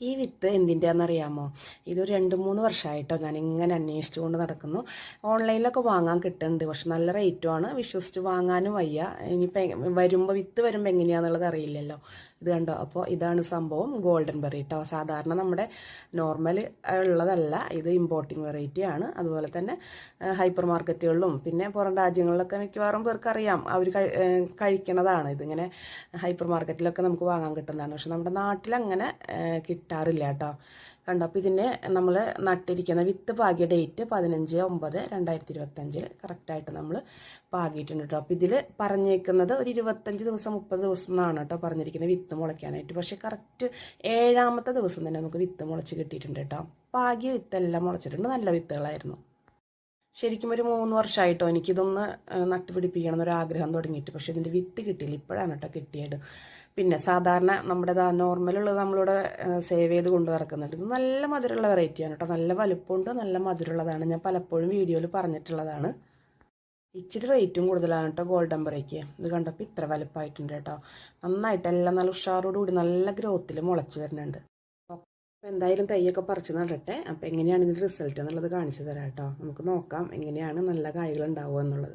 ഈ വിത്ത് എന്തിന്റെയാണെന്നറിയാമോ? ഇതൊരു രണ്ട് മൂന്ന് വർഷമായിട്ടോ ഞാൻ ഇങ്ങനെ അന്വേഷിച്ചു നടക്കുന്നു. ഓൺലൈനിലൊക്കെ വാങ്ങാൻ കിട്ടുന്നുണ്ട് പക്ഷെ നല്ല റേറ്റുമാണ് വിശ്വസിച്ച് വാങ്ങാനും വയ്യ. ഇനിയിപ്പോൾ വരുമ്പോൾ വിത്ത് വരുമ്പോൾ എങ്ങനെയാണെന്നുള്ളത് അറിയില്ലല്ലോ. ഇത് കണ്ടോ? അപ്പോൾ ഇതാണ് സംഭവം ഗോൾഡൻ ബെറി കേട്ടോ സാധാരണ നമ്മുടെ നോർമൽ ഉള്ളതല്ല ഇത് ഇമ്പോർട്ടിങ് വെറൈറ്റി ആണ്. അതുപോലെ തന്നെ ഹൈപ്പർ മാർക്കറ്റുകളിലും പിന്നെ പുറം രാജ്യങ്ങളിലൊക്കെ മിക്കവാറും പേർക്കറിയാം. അവർ കഴിക്കണതാണ്. ഇതിങ്ങനെ ഹൈപ്പർ മാർക്കറ്റിലൊക്കെ നമുക്ക് വാങ്ങാൻ കിട്ടുന്നതാണ്. പക്ഷെ നമ്മുടെ നാട്ടിൽ അങ്ങനെ കിട്ടാറില്ല കേട്ടോ കണ്ടോ? അപ്പോൾ ഇതിനെ നമ്മൾ നട്ടിരിക്കുന്ന വിത്ത് പാകിയ ഡേറ്റ് പതിനഞ്ച് ഒമ്പത് രണ്ടായിരത്തി ഇരുപത്തഞ്ചിൽ കറക്റ്റായിട്ട് നമ്മൾ പാകിയിട്ടുണ്ട് കേട്ടോ. അപ്പോൾ ഇതിൽ പറഞ്ഞേക്കുന്നത് ഒരു ഇരുപത്തഞ്ച് ദിവസം മുപ്പത് ദിവസം എന്നാണ് കേട്ടോ പറഞ്ഞിരിക്കുന്നത് വിത്ത് മുളയ്ക്കാനായിട്ട്. പക്ഷേ കറക്റ്റ് ഏഴാമത്തെ ദിവസം തന്നെ നമുക്ക് വിത്ത് മുളച്ച് കിട്ടിയിട്ടുണ്ട് കേട്ടോ. പാകിയ വിത്തെല്ലാം മുളച്ചിട്ടുണ്ട്. നല്ല വിത്തുകളായിരുന്നു. ശരിക്കും ഒരു മൂന്ന് വർഷമായിട്ടോ എനിക്കിതൊന്ന് നട്ടുപിടിപ്പിക്കണം എന്നൊരു ആഗ്രഹം തുടങ്ങിയിട്ട്. പക്ഷേ ഇതിന്റെ വിത്ത് കിട്ടിയില്ല. ഇപ്പോഴാണ് കേട്ടോ കിട്ടിയത്. പിന്നെ സാധാരണ നമ്മുടെ നോർമലുള്ളത് നമ്മളിവിടെ സേവ് ചെയ്ത് കൊണ്ട് നടക്കുന്നുണ്ട്. ഇത് നല്ല മധുരമുള്ള വെറൈറ്റിയാണ് കേട്ടോ. നല്ല വലുപ്പമുണ്ട് നല്ല മധുരമുള്ളതാണ്. ഞാൻ പലപ്പോഴും വീഡിയോയിൽ പറഞ്ഞിട്ടുള്ളതാണ്. ഇച്ചിരി റേറ്റും കൂടുതലാണ് കേട്ടോ ഗോൾഡൻ ബ്രേക്ക് ഇത് കണ്ടപ്പോൾ ഇത്ര വലുപ്പമായിട്ടുണ്ട് കേട്ടോ. നന്നായിട്ട് എല്ലാം നല്ല ഉഷാറോടുകൂടി നല്ല ഗ്രോത്തിൽ മുളച്ച് വരുന്നുണ്ട്. അപ്പോൾ എന്തായാലും തൈയൊക്കെ പറിച്ച് നടട്ടെ. അപ്പോൾ എങ്ങനെയാണ് ഇതിന്റെ റിസൾട്ട് എന്നുള്ളത് കാണിച്ചു തരാം കേട്ടോ. നമുക്ക് നോക്കാം എങ്ങനെയാണ് നല്ല കായ്കൾ ഉണ്ടാവുക എന്നുള്ളത്.